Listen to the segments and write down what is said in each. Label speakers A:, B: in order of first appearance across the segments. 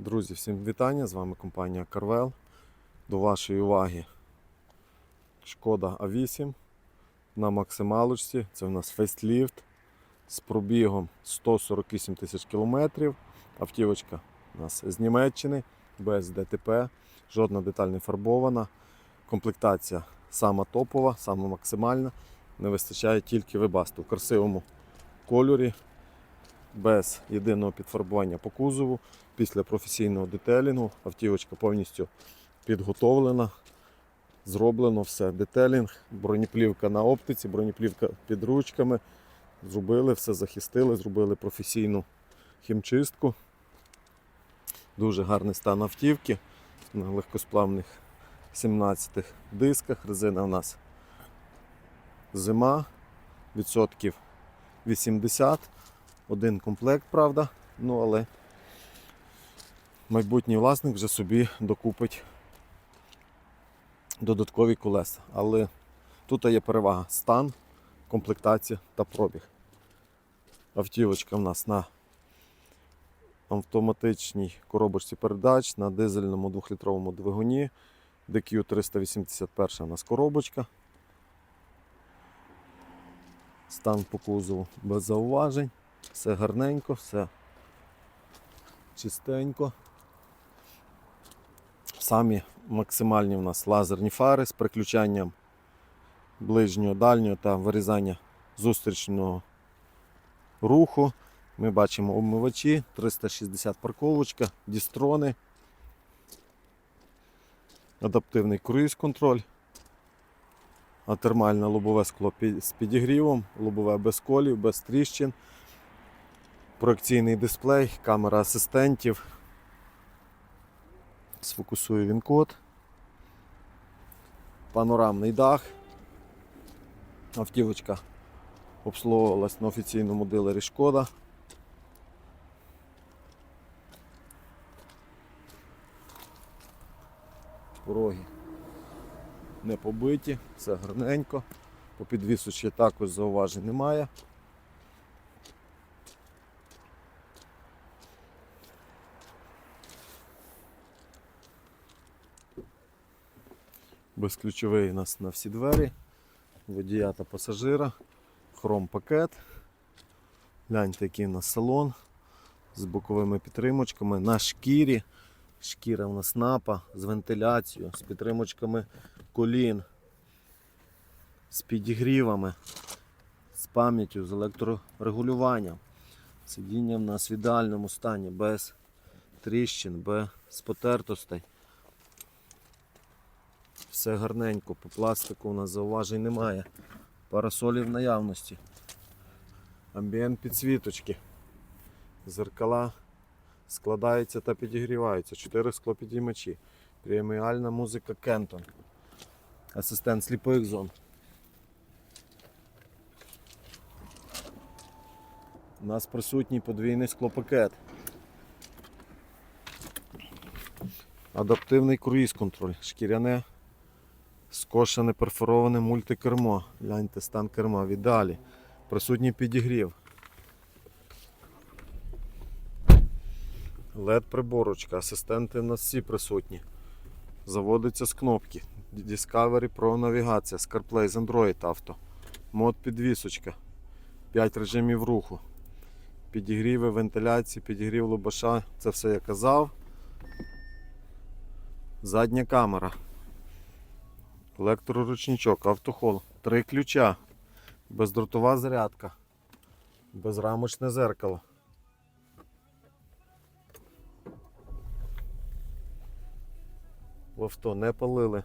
A: Друзі, всім вітання! З вами компанія Carvel. До вашої уваги Шкода А8 на максималочці. Це в нас фейсліфт з пробігом 148 тисяч кілометрів. Автівочка у нас з Німеччини, без ДТП, жодна деталь не фарбована. Комплектація сама топова, сама максимальна. Не вистачає тільки вибасту в красивому кольорі, без єдиного підфарбування по кузову. Після професійного детелінгу автівочка повністю підготовлена. Зроблено все. Детелінг, бронеплівка на оптиці, бронеплівка під ручками. Зробили все, захистили, зробили професійну хімчистку. Дуже гарний стан автівки на легкосплавних 17 дисках. Резина у нас зима, відсотків 80. Один комплект, правда, ну але майбутній власник вже собі докупить додаткові колеса. Але тут є перевага стан, комплектація та пробіг. Автівочка в нас на автоматичній коробочці передач на дизельному 2-літровому двигуні. DQ 381 у нас коробочка. Стан по кузову без зауважень. Все гарненько, все чистенько. Самі максимальні у нас лазерні фари з приключанням ближнього, дальнього та вирізання зустрічного руху. Ми бачимо обмивачі, 360 парковочка, дістрони, адаптивний круїз-контроль, атермальне лобове скло з підігрівом, лобове без колів, без тріщин, проекційний дисплей, камера асистентів. Сфокусує він код. Панорамний дах. Автівочка обслуговувалась на офіційному дилері Шкода. Пороги не побиті, все гарненько. По підвісу також зауважень немає. Безключовий у нас на всі двері, водія та пасажира, хром пакет. Гляньте, який у нас салон з боковими підтримочками на шкірі. Шкіра у нас напа з вентиляцією, з підтримочками колін, з підігрівами, з пам'яттю, з електрорегулюванням. Сидіння в нас в ідеальному стані, без тріщин, без потертостей. Все гарненько, по пластику у нас зауважень немає. Парасолі в наявності. Амбієнт підсвіточки. Зеркала складаються та підігріваються. Чотири склопідіймачі. Преміальна музика Кентон. Асистент сліпих зон. У нас присутній подвійний склопакет. Адаптивний круїз-контроль. Шкіряне скошене перфороване мультикермо. Гляньте стан керма в ідеалі. Присутній підігрів. led приборочка, асистенти в нас всі присутні. Заводиться з кнопки. Discovery Pro навігація, CarPlay з Android Auto. Мод підвісочка. 5 режимів руху. Підігріви, вентиляції, підігрів лобаша. Це все я казав. Задня камера. Електроручничок, автохол, три ключа, бездротова зарядка, безрамочне зеркало. В авто не палили,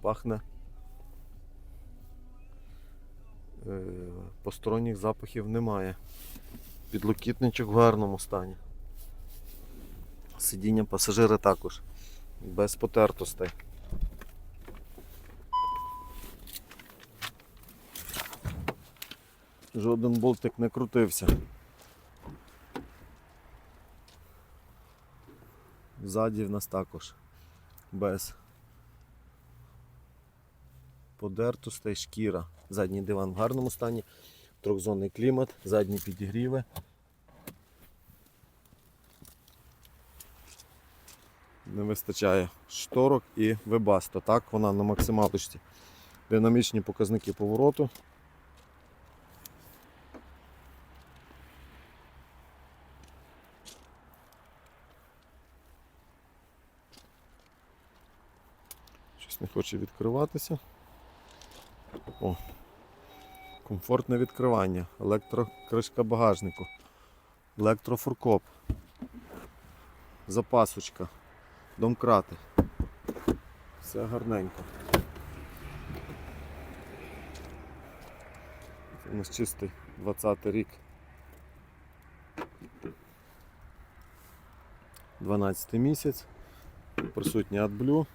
A: пахне. Е, Посторонніх запахів немає. Підлокітничок в гарному стані. Сидіння пасажира також. Без потертостей. Жоден болтик не крутився. Ззаді в нас також без подертостей шкіра. Задній диван в гарному стані, трьохзонний клімат, задні підігріви. Не вистачає шторок і вебасто. Так, вона на максималочці. Динамічні показники повороту. Не хоче відкриватися. О, комфортне відкривання, електрокришка багажнику, електрофуркоп, запасочка, домкрати. Все гарненько. Це у нас чистий 20 рік. 12 місяць. Присутній AdBlue.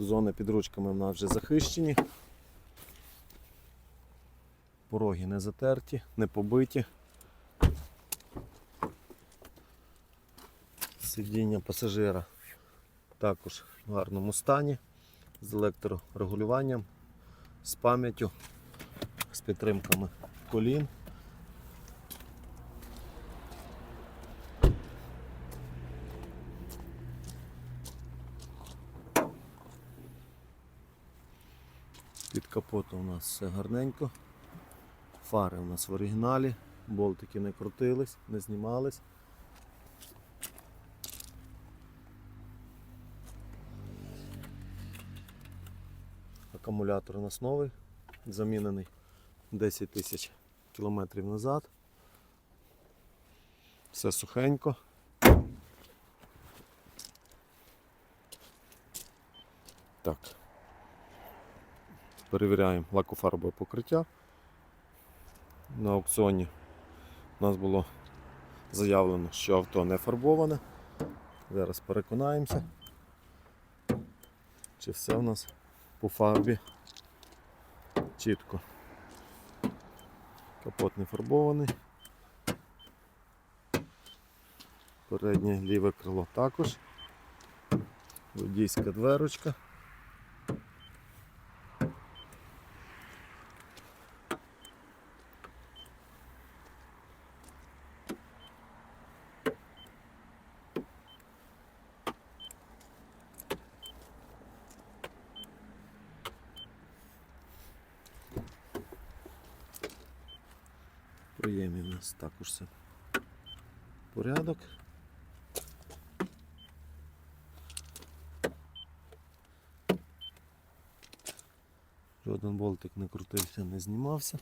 A: Зони під ручками в нас вже захищені. Пороги не затерті, не побиті. Сидіння пасажира також в гарному стані, з електрорегулюванням, з пам'яттю, з підтримками колін. Під капотом у нас все гарненько. Фари у нас в оригіналі, болтики не крутились, не знімались. Акумулятор у нас новий, замінений 10 тисяч кілометрів назад. Все сухенько. Так. Перевіряємо лакофарбове покриття. На аукціоні у нас було заявлено, що авто не фарбоване. Зараз переконаємося, чи все у нас по фарбі чітко. Капот не фарбований. Переднє ліве крило також. Водійська дверочка. Приємний у нас також все порядок. Жоден болтик не крутився, не знімався.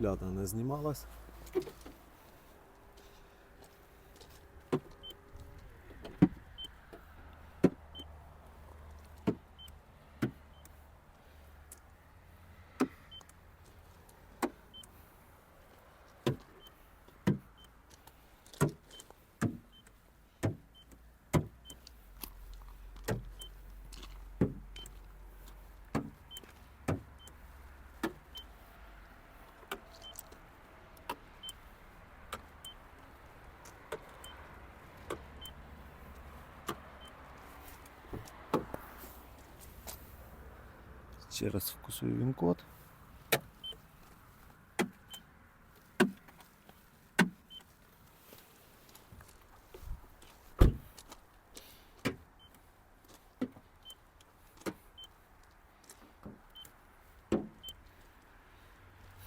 A: Ляда не знімалась. Ще раз вкусую він код.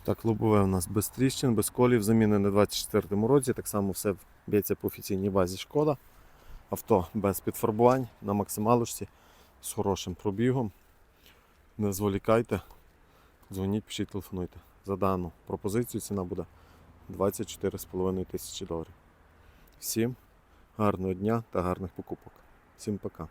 A: Так, лобове у нас без тріщин, без колів, замінене в 24-му році. Так само все б'ється по офіційній базі шкода. Авто без підфарбувань на максималочці з хорошим пробігом. Не зволікайте, дзвоніть, пишіть, телефонуйте. За дану пропозицію ціна буде 24,5 тисячі доларів. Всім гарного дня та гарних покупок. Всім пока.